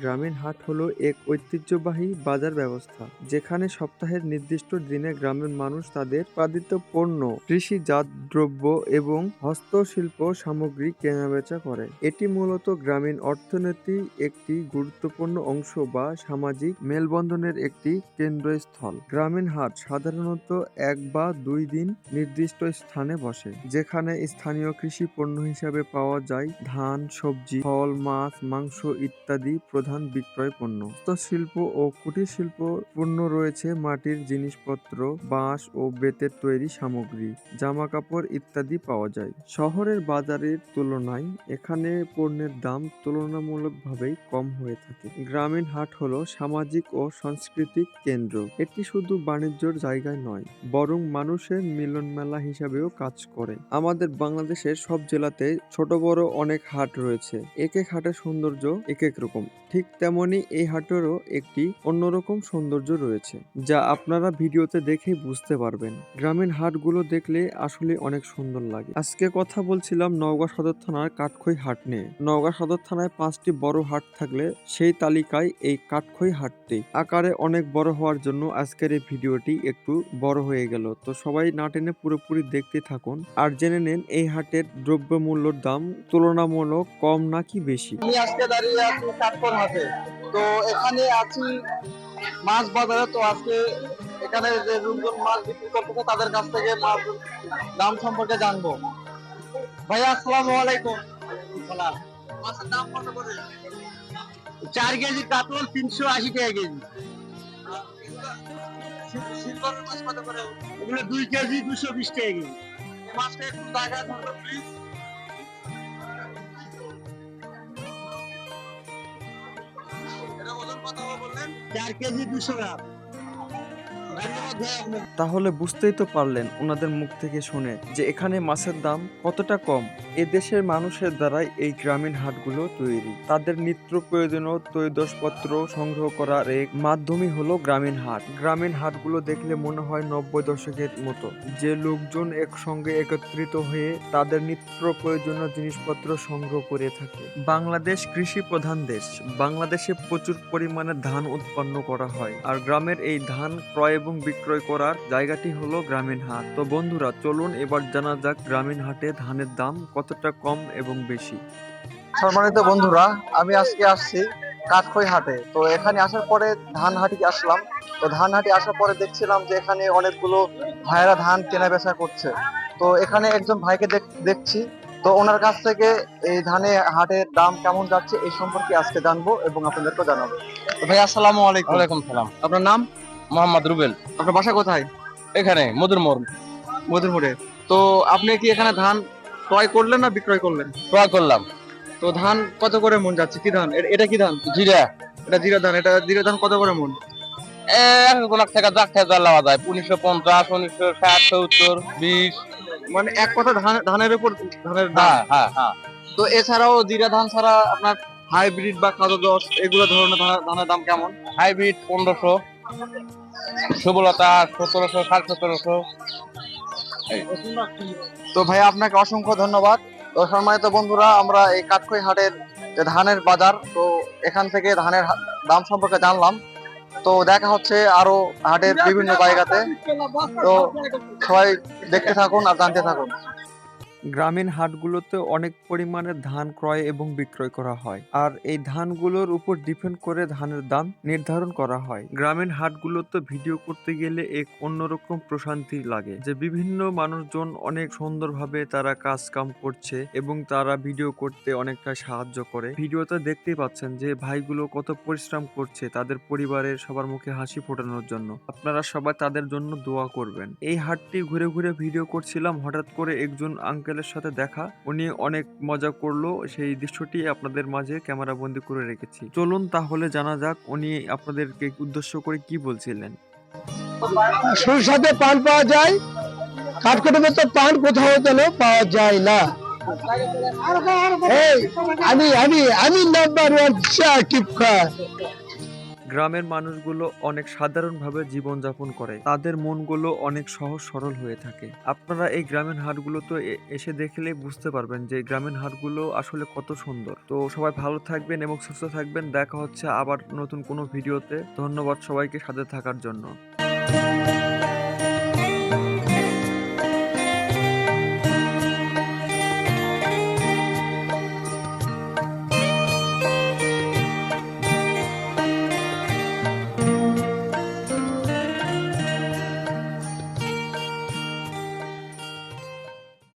গ্রামীণ হাট হলো এক ঐতিহ্যবাহী বাজার ব্যবস্থা, যেখানে সপ্তাহের নির্দিষ্ট দিনে গ্রামের মানুষ তাদের উৎপাদিত পণ্য কৃষিজাত দ্রব্য এবং হস্তশিল্প সামগ্রী কেনাবেচা করে। এটি মূলত গ্রামীণ অর্থনীতি একটি গুরুত্বপূর্ণ অংশ বা সামাজিক মেলবন্ধনের একটি কেন্দ্রস্থল। গ্রামীণ হাট সাধারণত এক বা দুই দিন নির্দিষ্ট স্থানে বসে, যেখানে স্থানীয় কৃষি পণ্য হিসাবে পাওয়া যায়। ধান, সবজি, ফল, মাছ, মাংস ইত্যাদি প্রধান বিক্রয় পণ্য। হস্তশিল্প ও কুটির শিল্প পণ্য রয়েছে মাটির জিনিসপত্র, বাঁশ ও বেতের তৈরি সামগ্রী জামা কাপড় ইত্যাদি পাওয়া যায়। শহরের বাজারের তুলনায় এখানে পণ্যের দাম তুলনামূলকভাবেই কম হয়ে থাকে। গ্রামীণ হাট হলো সামাজিক ও সাংস্কৃতিক কেন্দ্র। এটি শুধু বাণিজ্যর জায়গায় নয়, বরং মানুষের মিলন মেলা হিসাবেও কাজ করে। আমাদের বাংলাদেশের সব জেলাতে ছোট বড় অনেক হাট রয়েছে। এক এক হাটের সৌন্দর্য এক এক রকম। ঠিক তেমনি এই হাটেরও একটি অন্যরকম সৌন্দর্য রয়েছে, যা আপনারা ভিডিওতে দেখে বুঝতে পারবেন। গ্রামীণ হাটগুলো দেখলে আসলে অনেক সুন্দর লাগে। আজকে কথা বলছিলাম নওগাঁ সদর থানার কাঠখই হাট নিয়ে। নওগাঁ সদর থানায় পাঁচটি বড় হাট থাকলে সেই তালিকায় এই কাঠখই হাটটি। আকারে অনেক বড় হওয়ার জন্য আজকের এই ভিডিওটি একটু বড় হয়ে গেল। তো সবাই না টেনে পুরোপুরি দেখতে থাকুন আর জেনে নেন এই হাটের দ্রব্য মূল্যর দাম তুলনামূলক কম নাকি বেশি। আমি আজকে দাঁড়িয়ে আছি হাটে তো এখানে আছি মাছ বাজারে। তো আজকে এখানে যে লোকজন মাছ বিক্রি করতেছে তাদের কাছ থেকে মাছ দাম সম্পর্কে জানব। ভাইয়া আসসালামু আলাইকুম। সালাম। মাছের দাম কত করে? চার কেজি কাতল তিনশো আশি টাকা কেজি। এগুলো দুই কেজি দুশো বিশ টাকা কেজি। মাছটা একটু প্লিজ চার কেজি দুশো গ্রাম ধন্যবাদ ভাই আপনাকে তাহলে বুঝতেই তো পারলেন ওনাদের মুখ থেকে শুনে যে এখানে মাছের দাম কতটা কম। এ দেশের মানুষের দ্বারাই এই গ্রামীণ হাটগুলো তৈরি। তাদের নিত্য প্রয়োজনীয় তৈদসপত্র সংগ্রহ করার এক মাধ্যমই হলো গ্রামীণ হাট। গ্রামীণ হাটগুলো দেখলে মনে হয় নব্বই দশকের মতো। যে লোকজন একসঙ্গে একত্রিত হয়ে তাদের নিত্য প্রয়োজনীয় জিনিসপত্র সংগ্রহ করে থাকে। বাংলাদেশ কৃষি প্রধান দেশ। বাংলাদেশে প্রচুর পরিমাণে ধান উৎপন্ন করা হয়। আর গ্রামের এই ধান ক্রয় বিক্রয় করার জায়গাটি হলো গ্রামীণ হাট। তো বন্ধুরা চলুন এবার জানা যাক গ্রামীণ হাটে ধানের দাম কতটা কম এবং বেশি। সম্মানিত বন্ধুরা আমি আজকে আসছি কাঠখই হাটে। তো এখানে আসার পরে ধান হাটি আসলাম। তো ধান হাটি আসার পরে দেখছিলাম যে এখানে অনেকগুলো ভাইয়েরা ধান কেনা বেচা করছে। তো এখানে একজন ভাইকে দেখ- দেখছি। তো ওনার কাছ থেকে এই ধানে হাটের দাম কেমন যাচ্ছে এই সম্পর্কে আজকে জানব এবং আপনাদেরকে জানাব। তো ভাই আসসালামু আলাইকুম। ওয়ালাইকুম সালাম। আপনার নাম? মোহাম্মদ রুবেল। আপনার বাসা কোথায়? এখানে মধুর মোড় মধুরপুরে তো আপনি কি এখানে ধান ক্রয় করলেন না বিক্রয় করলেন? ক্রয় করলাম। তো ধান কত করে মন যাচ্ছে? কি ধান? এটা কি ধান? জিরা। এটা জিরা ধান। এটা জিরা ধান কত করে মন? এক লাখ টাকা যাক টাকা লাওয়া যায়। উনিশশো পঞ্চাশ উনিশশো ষাট সত্তর বিশ। মানে এক কথা ধান ধানের উপর ধানের হ্যাঁ হ্যাঁ হ্যাঁ। তো এছাড়াও জিরা ধান ছাড়া আপনার হাইব্রিড বা কালো দশ এগুলো ধরনের ধান- ধানের দাম কেমন? হাইব্রিড পনেরোশো। সুবলতা সতেরোশো, সাড়ে সতেরোশো। তো ভাই আপনাকে অসংখ্য ধন্যবাদ। তো সম্মানিত বন্ধুরা, আমরা এই কাঠখই হাটের যে ধানের বাজার, তো এখান থেকে ধানের দাম সম্পর্কে জানলাম। তো দেখা হচ্ছে আরও হাটের বিভিন্ন জায়গাতে। তো সবাই দেখতে থাকুন আর জানতে থাকুন। গ্রামীণ হাটগুলোতে অনেক পরিমাণে ধান ক্রয় এবং বিক্রয় করা হয়। আর এই ধানগুলোর উপর ডিপেন্ড করে ধানের দাম নির্ধারণ করা হয়। গ্রামীণ হাটগুলোতে ভিডিও করতে গেলে এক অন্যরকম প্রশান্তি লাগে যে বিভিন্ন মানুষজন অনেক সুন্দরভাবে তারা কাজ কাম করছে এবং তারা ভিডিও করতে অনেকটা সাহায্য করে। ভিডিওতে দেখতেই পাচ্ছেন যে ভাইগুলো কত পরিশ্রম করছে তাদের পরিবারের সবার মুখে হাসি ফোটানোর জন্য। আপনারা সবাই তাদের জন্য দোয়া করবেন। এই হাটটি ঘুরে ঘুরে ভিডিও করছিলাম, হঠাৎ করে একজন আঙ্কেলের সাথে দেখা। উনি অনেক মজা করল। সেই দৃশ্যটি আপনাদের মাঝে ক্যামেরা বন্দি করে রেখেছি। চলুন তাহলে জানা যাক উনি আপনাদেরকে উদ্দেশ্য করে কি বলছিলেন। সরষাতে পান পাওয়া যায়। কাঠকোটে তো পান কোথাও যেন পাওয়া যায় না। আমি আমি আমি নাম্বার ওয়ান চা টিপকা গ্রামের মানুষগুলো অনেক সাধারণভাবে জীবনযাপন করে। তাদের মনগুলো অনেক সহজ সরল হয়ে থাকে। আপনারা এই গ্রামের হাটগুলো তো এসে দেখলে বুঝতে পারবেন যে গ্রামের হাটগুলো আসলে কত সুন্দর। তো সবাই ভালো থাকবেন এবং সুস্থ থাকবেন। দেখা হচ্ছে আবার নতুন কোনো ভিডিওতে। ধন্যবাদ সবাইকে সাথে থাকার জন্য।